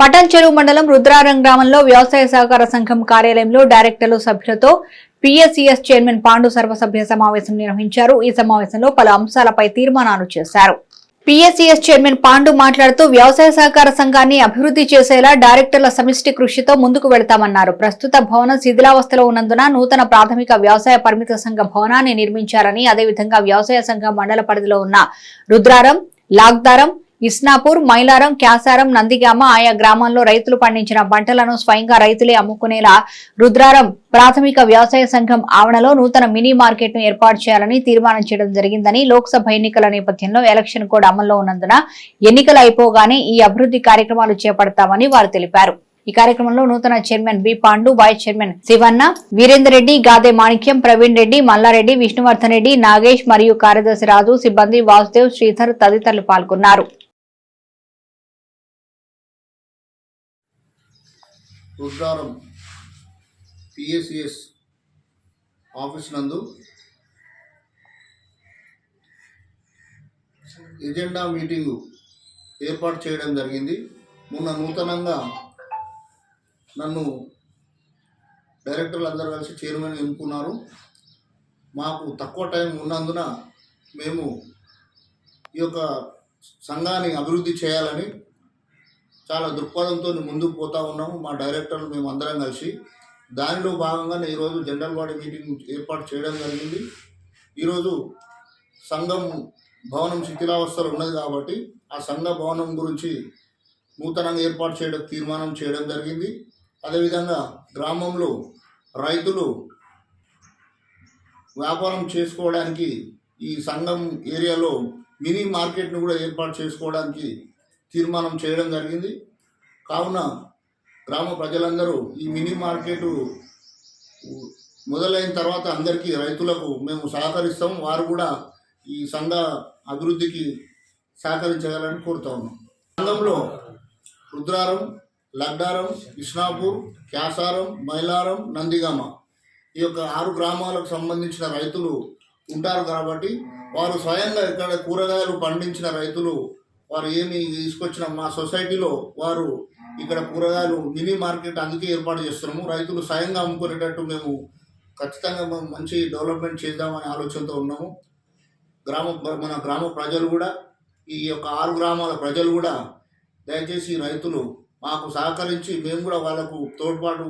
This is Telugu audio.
పటంచెరు మండలం రుద్రారం గ్రామంలో వ్యవసాయ సహకార సంఘం కార్యాలయంలో డైరెక్టర్లు సభ్యులతో పిఎస్సిఎస్ చైర్మన్ పాండు సర్వసభ్య సమావేశం నిర్వహించారు. ఈ సమావేశంలో పలు అంశాలపై తీర్మానాలు చేశారు. పిఎస్సిఎస్ చైర్మన్ పాండు మాట్లాడుతూ వ్యవసాయ సహకార సంఘాన్ని అభివృద్ధి చేసేలా డైరెక్టర్ల సమిష్టి కృషితో ముందుకు వెళతామన్నారు. ప్రస్తుత భవనం శిథిలావస్థలో ఉన్నందున నూతన ప్రాథమిక వ్యవసాయ పరిమిత సంఘ భవనాన్ని నిర్మించారని అదేవిధంగా వ్యవసాయ సంఘ మండల పరిధిలో ఉన్న రుద్రారం లాగ్దారం ఇస్నాపూర్ మైలారం క్యాసారం నందిగామ ఆయా గ్రామాల్లో రైతులు పండించిన పంటలను స్వయంగా రైతులే అమ్ముకునేలా రుద్రారం ప్రాథమిక వ్యవసాయ సంఘం ఆవరణలో నూతన మినీ మార్కెట్ను ఏర్పాటు చేయాలని తీర్మానం చేయడం జరిగిందని లోక్సభ ఎన్నికల నేపథ్యంలో ఎలక్షన్ కోడ్ అమల్లో ఉన్నందున ఎన్నికలు అయిపోగానే ఈ అభివృద్ధి కార్యక్రమాలు చేపడతామని వారు తెలిపారు. ఈ కార్యక్రమంలో నూతన chairman B Pandu vice chairman Sivanna Virender Reddy Gade Manikyam Praveen Reddy Mallareddy Vishnuvardhan Reddy Nagesh మరియు కార్యదర్శి రాజు సిబ్బంది వాసుదేవ్ శ్రీధర్ తదితరులు పాల్గొన్నారు. రుద్రారం పిఎస్సిఎస్ ఆఫీస్ నందు ఎజెండా మీటింగు ఏర్పాటు చేయడం జరిగింది. మొన్న నూతనంగా నన్ను డైరెక్టర్లు అందరూ కలిసి చైర్మన్ ఎన్నుకున్నారు. మాకు తక్కువ టైం ఉన్నందున మేము ఈ యొక్క సంఘాన్ని అభివృద్ధి చేయాలని చాలా దృక్పథంతో ముందుకు పోతా ఉన్నాము. మా డైరెక్టర్లు మేము అందరం కలిసి దానిలో భాగంగానే ఈరోజు జనరల్ బాడీ మీటింగ్ ఏర్పాటు చేయడం జరిగింది. ఈరోజు సంఘం భవనం శిథిలావస్థలో ఉన్నది కాబట్టి ఆ సంఘ భవనం గురించి నూతనంగా ఏర్పాటు చేయడం తీర్మానం చేయడం జరిగింది. అదేవిధంగా గ్రామంలో రైతులు వ్యాపారం చేసుకోవడానికి ఈ సంఘం ఏరియాలో మినీ మార్కెట్ను కూడా ఏర్పాటు చేసుకోవడానికి తీర్మానం చేయడం జరిగింది. కావున గ్రామ ప్రజలందరూ ఈ మినీ మార్కెట్ మొదలైన తర్వాత అందరికీ రైతులకు మేము సహకరిస్తాం. వారు కూడా ఈ సంఘ అభివృద్ధికి సహకరించగలని కోరుతా ఉన్నాం. సంఘంలో రుద్రారం లడ్డారం కృష్ణాపూర్ క్యాసారం మైలారం నందిగామ ఈ యొక్క ఆరు గ్రామాలకు సంబంధించిన రైతులు ఉంటారు కాబట్టి వారు స్వయంగా ఇక్కడ కూరగాయలు పండించిన రైతులు వారు ఏమి తీసుకొచ్చిన మా సొసైటీలో వారు ఇక్కడ కూరగాయలు మినీ మార్కెట్ అందుకే ఏర్పాటు చేస్తున్నాము. రైతులు స్వయంగా అమ్ముకునేటట్టు మేము ఖచ్చితంగా మేము మంచి డెవలప్మెంట్ చేద్దామనే ఆలోచనతో ఉన్నాము. గ్రామ మన గ్రామ ప్రజలు కూడా ఈ యొక్క ఆరు గ్రామాల ప్రజలు కూడా దయచేసి రైతులు మాకు సహకరించి మేము కూడా వాళ్ళకు తోడ్పాటు